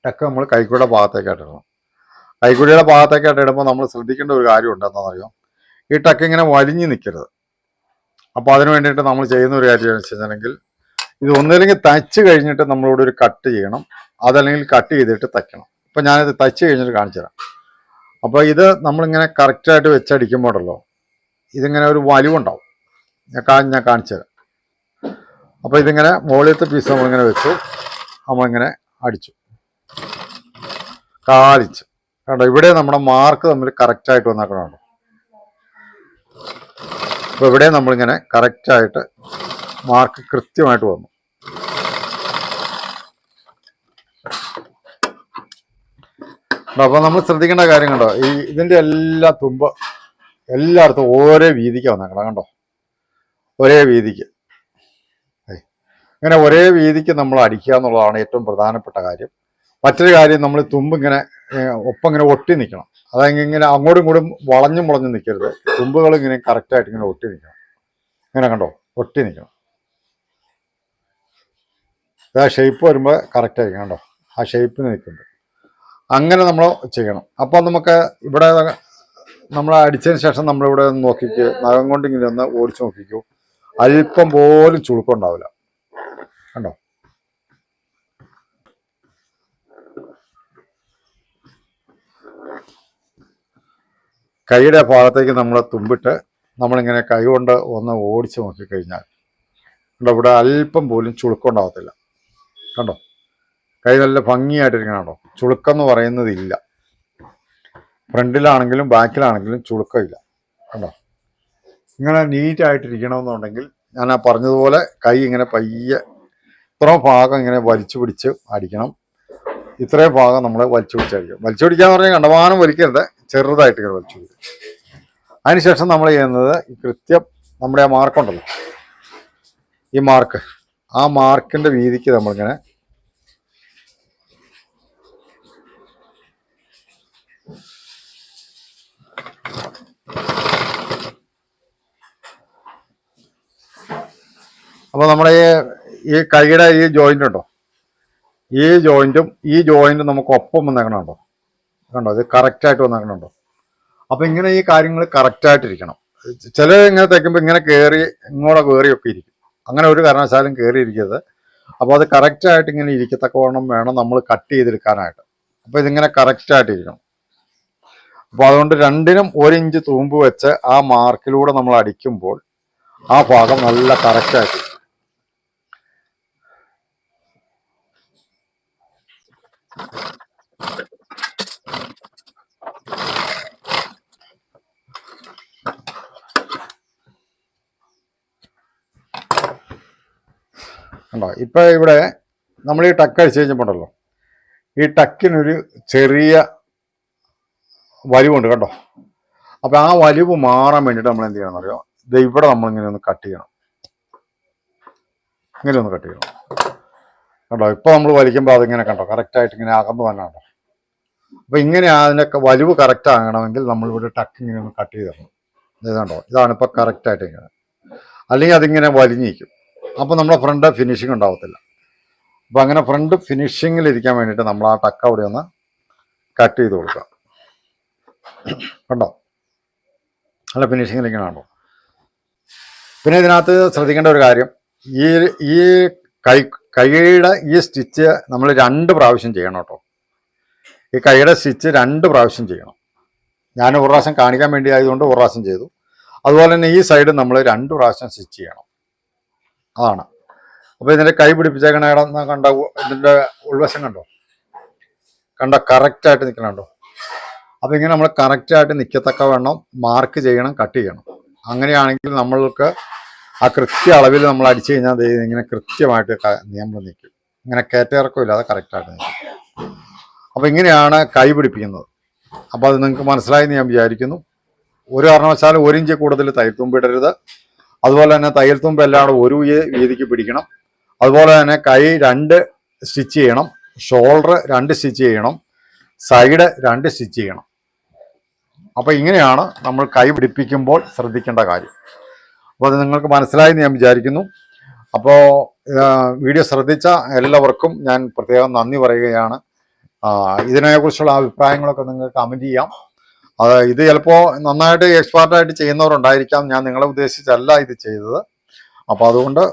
ടക്ക് നമ്മൾ കൈക്കുഴിയുടെ ഭാഗത്തേക്കായിട്ട് ഇടണം. കൈക്കുഴിയുടെ ഭാഗത്തേക്കായിട്ട് ഇടുമ്പോൾ നമ്മൾ ശ്രദ്ധിക്കേണ്ട ഒരു കാര്യം ഉണ്ടെന്നറിയാം ഈ ടക്ക് ഇങ്ങനെ വലിഞ്ഞു നിൽക്കരുത് അപ്പോൾ അതിന് വേണ്ടിയിട്ട് നമ്മൾ ചെയ്യുന്ന ഒരു കാര്യം വെച്ചിട്ടുണ്ടെങ്കിൽ ഇത് ഒന്നില്ലെങ്കിൽ തയ്ച്ച് കഴിഞ്ഞിട്ട് നമ്മളിവിടെ ഒരു കട്ട് ചെയ്യണം. അതല്ലെങ്കിൽ കട്ട് ചെയ്തിട്ട് തയ്ക്കണം. ഇപ്പം ഞാനിത് തയ്ച്ച് കഴിഞ്ഞിട്ട് കാണിച്ചു തരാം. അപ്പോൾ ഇത് നമ്മളിങ്ങനെ കറക്റ്റായിട്ട് വെച്ചടിക്കുമ്പോഴല്ലോ ഇതിങ്ങനെ ഒരു വലിവുണ്ടാവും. ഞാൻ ഞാൻ കാണിച്ചു തരാം. അപ്പോൾ ഇതിങ്ങനെ മുകളിലത്തെ പീസ് നമ്മളിങ്ങനെ വെച്ചു. നമ്മളിങ്ങനെ അടിച്ചു. കാലിച്ച്. കണ്ടോ? ഇവിടെ നമ്മുടെ മാർക്ക് തമ്മിൽ കറക്റ്റായിട്ട് വന്നേക്കണുണ്ടോ? അപ്പോൾ ഇവിടെ നമ്മളിങ്ങനെ കറക്റ്റായിട്ട് മാർക്ക് കൃത്യമായിട്ട് വന്നു. അപ്പോൾ നമ്മൾ ശ്രദ്ധിക്കേണ്ട കാര്യം കണ്ടോ? ഈ ഇതിന്റെ എല്ലാ തുമ്പ് എല്ലായിടത്തും ഓരോ വീതിക്കാണ് വന്നേക്കണം കണ്ടോ? ഒരേ വീതിക്ക്. അങ്ങനെ ഒരേ വീതിക്ക് നമ്മൾ അടിക്കുക എന്നുള്ളതാണ് ഏറ്റവും പ്രധാനപ്പെട്ട കാര്യം. മറ്റൊരു കാര്യം നമ്മൾ തുമ്പ് ഇങ്ങനെ ഒപ്പം ഇങ്ങനെ ഒട്ടി നിൽക്കണം അതായത് ഇങ്ങനെ അങ്ങോട്ടും ഇങ്ങോട്ടും വളഞ്ഞും മുളഞ്ഞും നിൽക്കരുത് തുമ്പുകൾ ഇങ്ങനെ കറക്റ്റായിട്ട് ഇങ്ങനെ ഒട്ടി നിൽക്കണം ഇങ്ങനെ കണ്ടോ? ഒട്ടി നിൽക്കണം ആ ഷേപ്പ് വരുമ്പോൾ കറക്റ്റായിരിക്കും കണ്ടോ? ആ ഷേപ്പിന് നിൽക്കുന്നുണ്ട് അങ്ങനെ നമ്മൾ ചെയ്യണം. അപ്പോൾ നമുക്ക് ഇവിടെ നമ്മൾ അടിച്ചതിന് ശേഷം നമ്മളിവിടെ ഒന്ന് നോക്കിക്കോ. നഖം കൊണ്ട് ഇങ്ങനെ ഒന്ന് ഓടിച്ച് നോക്കിക്കോ. അല്പം പോലും ചുളുക്കം ഉണ്ടാവില്ല. കണ്ടോ? കൈയുടെ ഭാഗത്തേക്ക് നമ്മൾ തുമ്പിട്ട് നമ്മളിങ്ങനെ കൈ കൊണ്ട് ഒന്ന് ഓടിച്ച് നോക്കിക്കഴിഞ്ഞാൽ കണ്ടോ ഇവിടെ അല്പം പോലും ചുളുക്കുണ്ടാവത്തില്ല. കണ്ടോ? കൈ നല്ല ഭംഗിയായിട്ടിരിക്കണം ചുളുക്കം എന്ന് പറയുന്നത് ഇല്ല. ഫ്രണ്ടിലാണെങ്കിലും ബാക്കിലാണെങ്കിലും ചുളുക്കമില്ല. കണ്ടോ? ഇങ്ങനെ നീറ്റായിട്ടിരിക്കണമെന്നുണ്ടെങ്കിൽ ഞാൻ ആ പറഞ്ഞതുപോലെ കൈ ഇങ്ങനെ പയ്യെ ഇത്രയും ഭാഗം ഇങ്ങനെ വലിച്ചു പിടിച്ച് അടിക്കണം. ഇത്രയും ഭാഗം നമ്മൾ വലിച്ചു പിടിച്ചടിക്കും വലിച്ചു പിടിക്കാന്ന് പറഞ്ഞാൽ കണ്ടമാനം വലിക്കരുത്. ചെറുതായിട്ട് ഇങ്ങനെ വലിച്ചു വിടും അതിനുശേഷം നമ്മൾ ചെയ്യുന്നത് കൃത്യം നമ്മുടെ ആ മാർക്കുണ്ടല്ലോ ഈ മാർക്ക് ആ മാർക്കിന്റെ വീതിക്ക് നമ്മളിങ്ങനെ അപ്പോൾ നമ്മുടെ ഈ ഈ കൈയുടെ ഈ ജോയിന്റ് ഉണ്ടോ? ഈ ജോയിന്റും ഈ ജോയിന്റും നമുക്ക് ഒപ്പം വന്നേക്കണുണ്ടോ? കണ്ടോ? ഇത് കറക്റ്റായിട്ട് വന്നേക്കണുണ്ടോ അപ്പം ഇങ്ങനെ ഈ കാര്യങ്ങൾ കറക്റ്റായിട്ടിരിക്കണം ചില ഇങ്ങനെ തയ്ക്കുമ്പോൾ ഇങ്ങനെ കയറി ഇങ്ങോട്ട് കയറിയൊക്കെ ഇരിക്കും. അങ്ങനെ ഒരു കാരണവശാലും കയറിയിരിക്കരുത് അപ്പോൾ അത് കറക്റ്റായിട്ട് ഇങ്ങനെ ഇരിക്കത്തക്കവണ്ണം വേണം നമ്മൾ കട്ട് ചെയ്തെടുക്കാനായിട്ട്. അപ്പോൾ ഇതിങ്ങനെ കറക്റ്റായിട്ടിരിക്കണം അപ്പോൾ അതുകൊണ്ട് രണ്ടിനും ഇഞ്ച് തൂമ്പ് വെച്ച് ആ മാർക്കിലൂടെ നമ്മൾ അടിക്കുമ്പോൾ ആ ഭാഗം നല്ല കറക്റ്റായിട്ട് കണ്ടോ? ഇപ്പൊ ഇവിടെ നമ്മൾ ഈ ടക്ക് അടിച്ചു കഴിഞ്ഞപ്പോണ്ടല്ലോ ഈ ടക്കിനൊരു ചെറിയ വലിവുണ്ട് കണ്ടോ? അപ്പൊ ആ വലിവ് മാറാൻ വേണ്ടിയിട്ട് നമ്മൾ എന്ത് ചെയ്യണം അറിയോ ഇത് ഇവിടെ നമ്മൾ ഇങ്ങനെ ഒന്ന് കട്ട് ചെയ്യണം. ഇങ്ങനെ ഒന്ന് കട്ട് ചെയ്യണം. കണ്ടോ? ഇപ്പൊ നമ്മൾ വലിക്കുമ്പോൾ അതിങ്ങനെ കണ്ടോ? കറക്റ്റായിട്ട് ഇങ്ങനെ അകന്നു തന്നെ കണ്ടോ അപ്പൊ ഇങ്ങനെ അതിനൊക്കെ വലിവ് കറക്റ്റ് ആകണമെങ്കിൽ നമ്മൾ ഇവിടെ ടക്ക് ഇങ്ങനെ ഒന്ന് കട്ട് ചെയ്ത് തരണം ഇത് കണ്ടോ? ഇതാണ് ഇപ്പൊ കറക്റ്റ് ആയിട്ട് ഇങ്ങനെ. അല്ലെങ്കിൽ അതിങ്ങനെ വലിഞ്ഞിരിക്കും. അപ്പോൾ നമ്മുടെ ഫ്രണ്ട് ഫിനിഷിംഗ് ഉണ്ടാവത്തില്ല. അപ്പോൾ അങ്ങനെ ഫ്രണ്ട് ഫിനിഷിങ്ങിൽ ഇരിക്കാൻ വേണ്ടിയിട്ട് നമ്മൾ ആ ടക്ക് അവിടെ ഒന്ന് കട്ട് ചെയ്ത് കൊടുക്കാം. കണ്ടോ? നല്ല ഫിനിഷിങ്ങിലിരിക്കണോ പിന്നെ ഇതിനകത്ത് ശ്രദ്ധിക്കേണ്ട ഒരു കാര്യം. ഈ ഈ കൈ കൈയുടെ ഈ സ്റ്റിച്ച് നമ്മൾ രണ്ട് പ്രാവശ്യം ചെയ്യണം കേട്ടോ. ഈ കൈയുടെ സ്റ്റിച്ച് രണ്ട് പ്രാവശ്യം ചെയ്യണം. ഞാൻ ഒരു പ്രാവശ്യം കാണിക്കാൻ വേണ്ടി ആയതുകൊണ്ട് ഒരു പ്രാവശ്യം ചെയ്തു. അതുപോലെ തന്നെ ഈ സൈഡ് നമ്മൾ രണ്ട് പ്രാവശ്യം സ്റ്റിച്ച് ചെയ്യണം. അതാണ്. അപ്പോൾ ഇതിന്റെ കൈ പിടിപ്പിച്ചേക്കണ ഇടം കണ്ട ഇതിന്റെ ഉൾവശം കണ്ടോ? കണ്ട കറക്റ്റ് ആയിട്ട് നിൽക്കണുണ്ടോ അപ്പോൾ ഇങ്ങനെ നമ്മൾ കറക്റ്റ് ആയിട്ട് നിൽക്കത്തക്ക വണ്ണം മാർക്ക് ചെയ്യണം കട്ട് ചെയ്യണം. അങ്ങനെയാണെങ്കിൽ നമ്മൾക്ക് ആ കൃത്യ അളവിൽ നമ്മൾ അടിച്ചു കഴിഞ്ഞാൽ ഇങ്ങനെ കൃത്യമായിട്ട് നമ്മൾ നിൽക്കും ഇങ്ങനെ കയറ്റിറക്കം ഇല്ലാതെ കറക്റ്റായിട്ട് നിൽക്കും അപ്പോൾ ഇങ്ങനെയാണ് കൈ പിടിപ്പിക്കുന്നത്. അപ്പോൾ അത് നിങ്ങൾക്ക് മനസ്സിലായി ഞാൻ വിചാരിക്കുന്നു. ഒരു കാരണവശാലും ഒരു ഇഞ്ച് കൂടുതൽ തൈത്തുമ്പിടരുത് അതുപോലെ തന്നെ തയ്യൽ തുമ്പ് എല്ലാവരും ഒരു വീതിക്ക് പിടിക്കണം. അതുപോലെ തന്നെ കൈ രണ്ട് സ്റ്റിച്ച് ചെയ്യണം. ഷോൾഡർ രണ്ട് സ്റ്റിച്ച് ചെയ്യണം. സൈഡ് രണ്ട് സ്റ്റിച്ച് ചെയ്യണം. അപ്പോൾ ഇങ്ങനെയാണ് നമ്മൾ കൈ പിടിപ്പിക്കുമ്പോൾ ശ്രദ്ധിക്കേണ്ട കാര്യം. അപ്പോൾ അത് നിങ്ങൾക്ക് മനസ്സിലായി ഞാൻ വിചാരിക്കുന്നു. അപ്പോൾ വീഡിയോ ശ്രദ്ധിച്ച എല്ലാവർക്കും ഞാൻ പ്രത്യേകം നന്ദി പറയുകയാണ്. ഇതിനെക്കുറിച്ചുള്ള അഭിപ്രായങ്ങളൊക്കെ നിങ്ങൾക്ക് കമന്റ് ചെയ്യാം. അത് ഇത് ചിലപ്പോൾ നന്നായിട്ട് എക്സ്പേർട്ടായിട്ട് ചെയ്യുന്നവരുണ്ടായിരിക്കാം. ഞാൻ നിങ്ങളെ ഉദ്ദേശിച്ചല്ല ഇത് ചെയ്തത്. അപ്പോൾ അതുകൊണ്ട്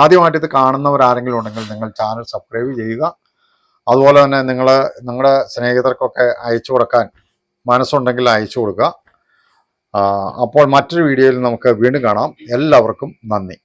ആദ്യമായിട്ട് ഇത് കാണുന്നവരാരെങ്കിലും ഉണ്ടെങ്കിൽ നിങ്ങൾ ചാനൽ സബ്സ്ക്രൈബ് ചെയ്യുക. അതുപോലെ തന്നെ നിങ്ങൾ നിങ്ങളുടെ സ്നേഹിതർക്കൊക്കെ അയച്ചു കൊടുക്കാൻ മനസ്സുണ്ടെങ്കിൽ അയച്ചു കൊടുക്കുക. അപ്പോൾ മറ്റൊരു വീഡിയോയിൽ നമുക്ക് വീണ്ടും കാണാം. എല്ലാവർക്കും നന്ദി.